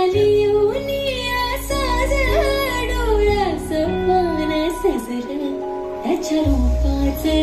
झाली उनिया साजरा डोळा सपाना सजरा त्याच्या रूपाचे